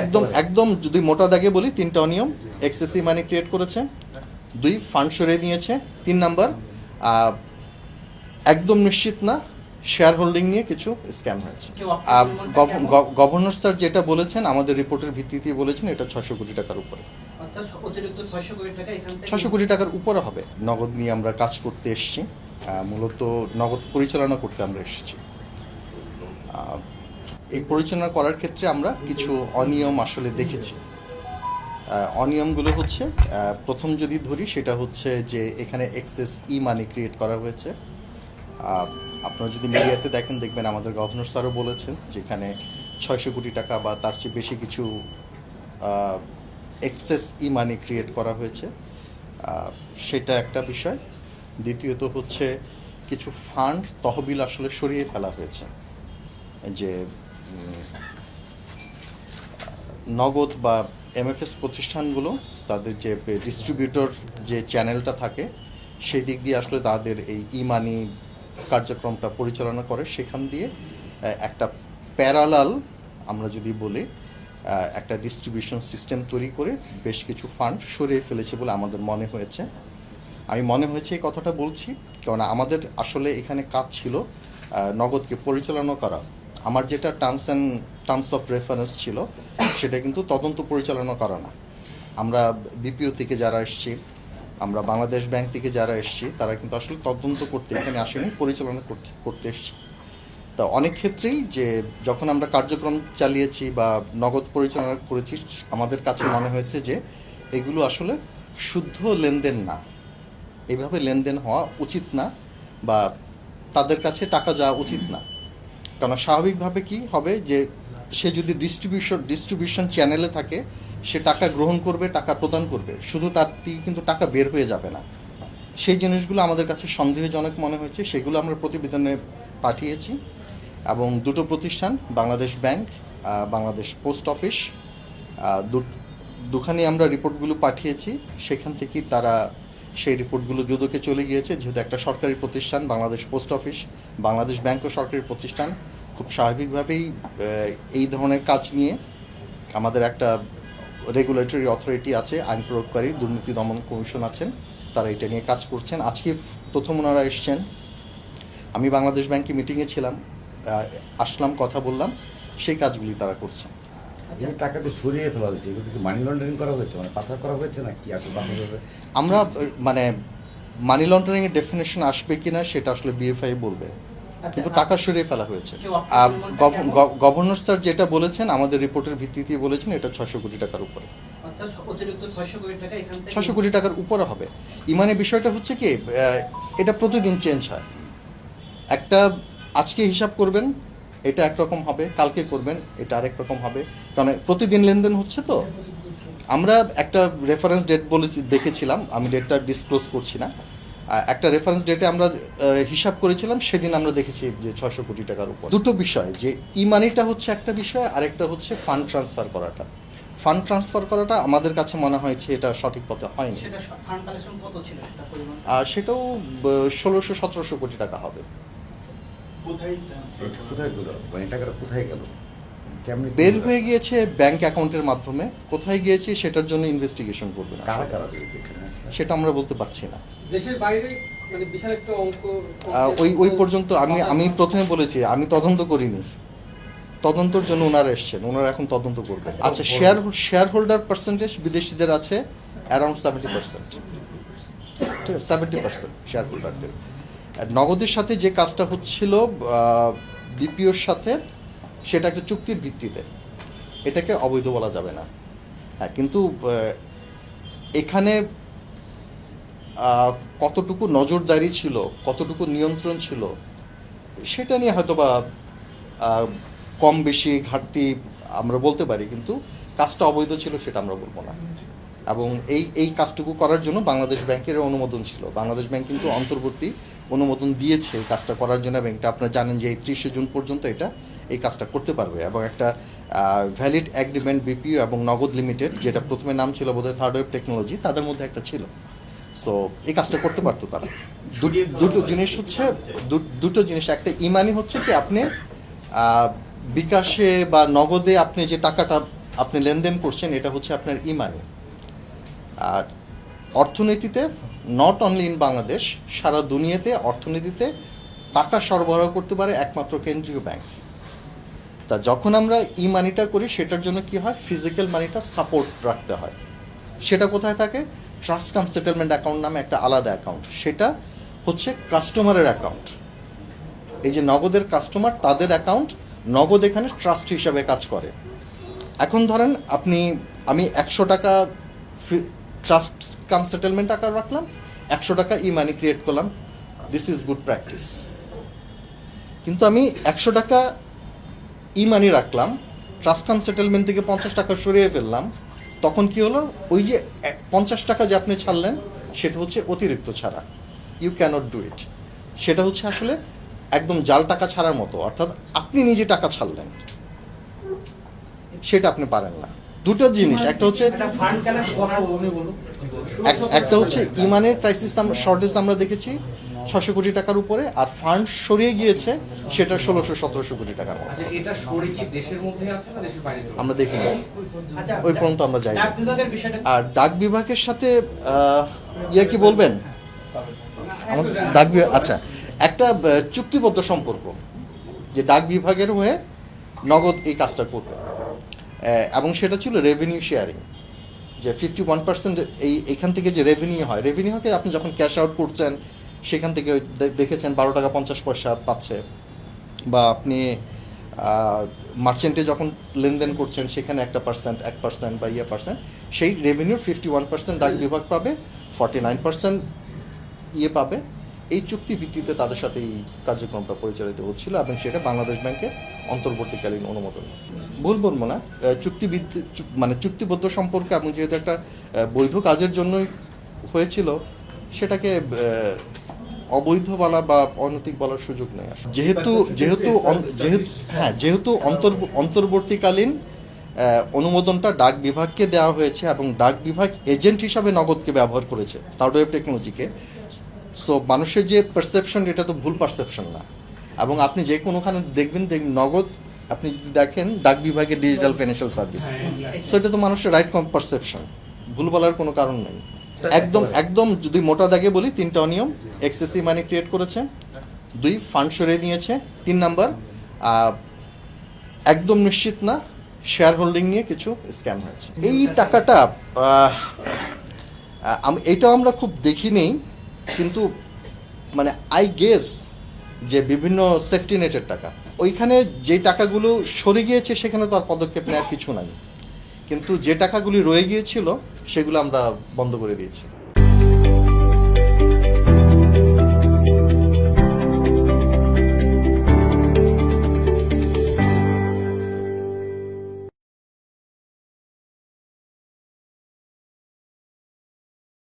একদম একদম যদি মোটা দাগে বলি তিনটা অনিয়ম এক্সেসিভ মানি ক্রিয়েট করেছে দুই ফান্ড সরিয়ে নিয়েছে তিন নাম্বার একদম নিশ্চিত না শেয়ার হোল্ডিং নিয়ে কিছু স্ক্যাম হয়েছে। গভর্নর স্যার যেটা বলেছেন আমাদের রিপোর্টের ভিত্তিতে বলেছেন এটা ছশো কোটি টাকার উপরে। অতিরিক্ত ছয়শো কোটি টাকা এখান থেকে ছশো কোটি টাকার উপরে হবে নগদ নিয়ে আমরা কাজ করতে এসেছি। মূলত নগদ পরিচালনা করতে আমরা এসেছি। আহ, এই পরিচালনা করার ক্ষেত্রে আমরা কিছু অনিয়ম আসলে দেখেছি। অনিয়মগুলো হচ্ছে প্রথম যদি ধরি সেটা হচ্ছে যে এখানে এক্সেস ই মানি ক্রিয়েট করা হয়েছে। আপনারা যদি মিডিয়াতে দেখেন, দেখবেন আমাদের গভর্নর স্যারও বলেছেন যেখানে ছয়শো কোটি টাকা বা তার চেয়ে বেশি কিছু এক্সেস ই মানি ক্রিয়েট করা হয়েছে। সেটা একটা বিষয়। দ্বিতীয়ত হচ্ছে কিছু ফান্ড তহবিল আসলে সরিয়ে ফেলা হয়েছে। যে নগদ বা এমএফএস প্রতিষ্ঠানগুলো, তাদের যে ডিস্ট্রিবিউটর যে চ্যানেলটা থাকে, সেই দিক দিয়ে আসলে তাদের এই ই মানি কার্যক্রমটা পরিচালনা করে। সেখান দিয়ে একটা প্যারালাল আমরা যদি বলি একটা ডিস্ট্রিবিউশন সিস্টেম তৈরি করে বেশ কিছু ফান্ড সরিয়ে ফেলেছে বলে আমাদের মনে হয়েছে। আমি মনে হয়েছে এই কথাটা বলছি, কেননা আমাদের আসলে এখানে কাজ ছিল নগদকে পরিচালনা করা। আমার যেটা terms and terms of reference ছিল, সেটা কিন্তু তদন্ত পরিচালনা করা না। আমরা বিপিও থেকে যারা এসছি, আমরা বাংলাদেশ ব্যাংক থেকে যারা এসছি, তারা কিন্তু আসলে তদন্ত করতে, এখানে আসেনি, পরিচালনা করতে করতে এসছি। তা অনেক ক্ষেত্রেই যে যখন আমরা কার্যক্রম চালিয়েছি বা নগদ পরিচালনা করেছি, আমাদের কাছে মনে হয়েছে যে এগুলো আসলে শুদ্ধ লেনদেন না। এইভাবে লেনদেন হওয়া উচিত না বা তাদের কাছে টাকা যাওয়া উচিত না। কারণ স্বাভাবিকভাবে কি হবে যে সে যদি ডিস্ট্রিবিউশন ডিস্ট্রিবিউশন চ্যানেলে থাকে, সে টাকা গ্রহণ করবে, টাকা প্রদান করবে। শুধু তার থেকে কিন্তু টাকা বের হয়ে যাবে না। সেই জিনিসগুলো আমাদের কাছে সন্দেহজনক মনে হয়েছে, সেগুলো আমরা প্রতিবেদনে পাঠিয়েছি। এবং দুটো প্রতিষ্ঠান, Bangladesh bank Bangladesh post office দুখানে আমরা রিপোর্টগুলো পাঠিয়েছি। সেখান থেকেই তারা সেই রিপোর্টগুলো দুদকে চলে গিয়েছে, যেহেতু একটা সরকারি প্রতিষ্ঠান, বাংলাদেশ পোস্ট অফিস, বাংলাদেশ ব্যাংকও সরকারি প্রতিষ্ঠান। খুব স্বাভাবিকভাবেই এই ধরনের কাজ নিয়ে আমাদের একটা রেগুলেটরি অথরিটি আছে, আইন প্রয়োগকারী, দুর্নীতি দমন কমিশন আছেন, তারা এটা নিয়ে কাজ করছেন। আজকে প্রথম ওনারা এসছেন। আমি বাংলাদেশ ব্যাংকে মিটিংয়ে ছিলাম আসলাম, কথা বললাম, সেই কাজগুলি তারা করছেন। যে টাকাতে সরিয়ে ফেলা হয়েছে। এগুলো কি মানি লন্ডারিং করা হয়েছে? মানে পাচার করা হয়েছে না কি আসলে আমরা মানে মানি লন্ডারিং এর ডেফিনেশন আসবে কিনা সেটা আসলে বিএফআই বলবে। কিন্তু টাকা সরিয়ে ফেলা হয়েছে? গভ- গভর্নর স্যার যেটা বলেছেন আমাদের রিপোর্টের ভিত্তিতে বলেছেন এটা ছশো কোটি টাকার উপরে। ছয়শো কোটি টাকা এখান থেকে ছশো কোটি টাকার উপরে হবে। ইমানের বিষয়টা হচ্ছে কি এটা প্রতিদিন চেঞ্জ হয়। একটা আজকে হিসাব করবেন এটা একরকম হবে কালকে করবেন এটা আরেক রকম হবে। কারণ প্রতিদিন লেনদেন হচ্ছে তো। আমরা একটা রেফারেন্স ডেট বলেছি দেখেছিলাম আমি ডেটটা ডিসক্লোজ করছি না। একটা রেফারেন্স ডেটে আমরা হিসাব করেছিলাম সেদিন আমরা দেখেছি যে ছশো কোটি টাকার উপর। দুটো বিষয় যে ই মানিটা হচ্ছে একটা বিষয় আরেকটা হচ্ছে ফান্ড ট্রান্সফার করাটা। ফান্ড ট্রান্সফার করাটা আমাদের কাছে মনে হয়েছে এটা সঠিক পথে হয়নি। আর সেটাও ষোলোশো সতেরোশো কোটি টাকা হবে। কোথায় গেল মানে টাকাটা কোথায় গেল? বের হয়ে গিয়েছে ব্যাংক অ্যাকাউন্টের মাধ্যমে। কোথায় গিয়েছে সেটার জন্য ইনভেস্টিগেশন করবে না। কারা কারা সেটা আমরা বলতে পারছি না। দেশের বাইরে মানে বিশাল একটা অঙ্ক ওই ওই পর্যন্ত আমি আমি প্রথমে বলেছি আমি তদন্ত করিনি। তদন্তর জন্য ওনারা এসছেন। ওনারা এখন তদন্ত করবেন। আচ্ছা শেয়ার শেয়ার হোল্ডার পার্সেন্টেজ বিদেশিদের আছে around seventy percent seventy percent share হোল্ডারদের নগদের সাথে যে কাজটা হচ্ছিল বিপিওর সাথে, সেটা একটা চুক্তির ভিত্তিতে। এটাকে অবৈধ বলা যাবে না। হ্যাঁ কিন্তু এখানে কতটুকু নজরদারি ছিল, কতটুকু নিয়ন্ত্রণ ছিল, সেটা নিয়ে হয়তো বা কম বেশি ঘাটতি আমরা বলতে পারি, কিন্তু কাজটা অবৈধ ছিল সেটা আমরা বলব না। এবং এই এই কাজটুকু করার জন্য বাংলাদেশ ব্যাংকের অনুমোদন ছিল। বাংলাদেশ ব্যাংক কিন্তু অন্তর্বর্তী অনুমোদন দিয়েছে এই কাজটা করার জন্য এবং এটা আপনারা জানেন যে এই ত্রিশে জুন পর্যন্ত এটা এই কাজটা করতে পারবে এবং একটা ভ্যালিড অ্যাগ্রিমেন্ট বিপিও এবং নগদ লিমিটেড যেটা প্রথমে নাম ছিল বোধহয় থার্ড ওয়েব টেকনোলজি তাদের মধ্যে একটা ছিল। সো এই কাজটা করতে পারতো তারা। দুটো জিনিস হচ্ছে দুটো জিনিস। একটা ইমানি হচ্ছে কি আপনি বিকাশে বা নগদে আপনি যে টাকাটা আপনি লেনদেন করছেন, এটা হচ্ছে আপনার ইমানি। আর অর্থনীতিতে নট অনলি ইন বাংলাদেশ সারা দুনিয়াতে অর্থনীতিতে টাকা সরবরাহ করতে পারে একমাত্র কেন্দ্রীয় ব্যাংক তা যখন আমরা ই মানিটা করি, সেটার জন্য কি হয়? ফিজিক্যাল মানিটা সাপোর্ট রাখতে হয়। সেটা কোথায় থাকে? ট্রাস্ট কাম সেটেলমেন্ট অ্যাকাউন্ট নামে একটা আলাদা অ্যাকাউন্ট সেটা হচ্ছে কাস্টমারের অ্যাকাউন্ট এই যে নগদের কাস্টমার তাদের অ্যাকাউন্ট নগদ এখানে ট্রাস্ট হিসাবে কাজ করে। এখন ধরেন আপনি, আমি একশো টাকা ট্রাস্ট কাম সেটেলমেন্ট আকার রাখলাম, একশো টাকা ই মানি ক্রিয়েট করলাম দিস ইজ গুড প্র্যাকটিস কিন্তু আমি একশো টাকা ই মানি রাখলাম ট্রাস্ট কাম সেটেলমেন্ট থেকে পঞ্চাশ টাকা সরিয়ে ফেললাম, তখন কি হলো? ওই যে পঞ্চাশ টাকা যে আপনি ছাড়লেন, সেটা হচ্ছে অতিরিক্ত ছাড়া। ইউ ক্যানট ডু ইট সেটা হচ্ছে আসলে একদম জাল টাকা ছাড়ার মতো, অর্থাৎ আপনি নিজে টাকা ছাড়লেন, সেটা আপনি পারেন না। দুটো জিনিস একটা হচ্ছে একটা এক- একটা হচ্ছে ইমানের ক্রাইসিস শর্টেজ আমরা দেখেছি ছশো কোটি টাকার উপরে আর ফান্ড সরিয়ে গিয়েছে সেটা ষোলোশো সতেরোশো কোটি টাকার মতো। আচ্ছা মধ্যে না আমরা দেখিনি আচ্ছা ওই পর্যন্ত আমরা যাই। আর ডাক বিভাগের সাথে ইয়ে কি বলবেন? আমাদের ডাক আচ্ছা একটা চুক্তিবদ্ধ সম্পর্ক যে ডাক বিভাগের হয়ে নগদ এই কাজটা করবে। এবং সেটা ছিল রেভিনিউ শেয়ারিং যে ফিফটি ওয়ান পার্সেন্ট এই এখান থেকে যে রেভিনিউ হয় রেভিনিউ হকে আপনি যখন ক্যাশ আউট করছেন, সেখান থেকে দেখেছেন বারো টাকা পঞ্চাশ পয়সা পাচ্ছে। বা আপনি মার্চেন্টে যখন লেনদেন করছেন, সেখানে একটা পার্সেন্ট এক পার্সেন্ট বা ইয়ে পার্সেন্ট সেই রেভিনিউর ফিফটি ওয়ান পার্সেন্ট ডাক বিভাগ পাবে ফর্টি নাইন পার্সেন্ট ইয়ে পাবে এই চুক্তি ভিত্তিতে তাদের সাথে এই কার্যক্রমটা পরিচালিত হচ্ছিল এবং সেটা বাংলাদেশ ব্যাংকের অন্তর্বর্তীকালীন অনুমোদন। ভুল বলব না চুক্তিবিদ্ধ মানে চুক্তিবদ্ধ সম্পর্কে এবং যেহেতু একটা বৈধ কাজের জন্যই হয়েছিল, সেটাকে অবৈধ বলা বা অনৈতিক বলার সুযোগ নেই। যেহেতু যেহেতু যেহেতু হ্যাঁ যেহেতু অন্তর অন্তর্বর্তীকালীন অনুমোদনটা ডাক বিভাগকে দেওয়া হয়েছে এবং ডাক বিভাগ এজেন্ট হিসাবে নগদকে ব্যবহার করেছে থার্ড টেকনোলজিকে সো মানুষের যে পারসেপশন এটা তো ভুল পারসেপশন না। এবং আপনি যে কোনোখানে দেখবেন দেখবেন নগদ আপনি যদি দেখেন ডাক বিভাগের ডিজিটাল ফাইন্যান্সিয়াল সার্ভিস সো এটা তো মানুষের রাইট কম পারসেপশন ভুল বলার কোনো কারণ নেই। একদম একদম যদি মোটা দাগে বলি তিনটা অনিয়ম। এক্সেসিভ মানি ক্রিয়েট করেছে। দুই ফান্ড সরিয়ে নিয়েছে। তিন নাম্বার একদম নিশ্চিত না শেয়ার হোল্ডিং নিয়ে কিছু স্ক্যাম হয়েছে। এই টাকাটা আম- এটাও আমরা খুব দেখি নেই কিন্তু মানে আই গেস যে বিভিন্ন সেফটি নেটের টাকা, ওইখানে যে টাকাগুলো সরে গিয়েছে, সেখানে তো আর পদক্ষেপ নেওয়ার কিছু নাই। কিন্তু যে টাকাগুলি রয়ে গিয়েছিল, সেগুলো আমরা বন্ধ করে দিয়েছি।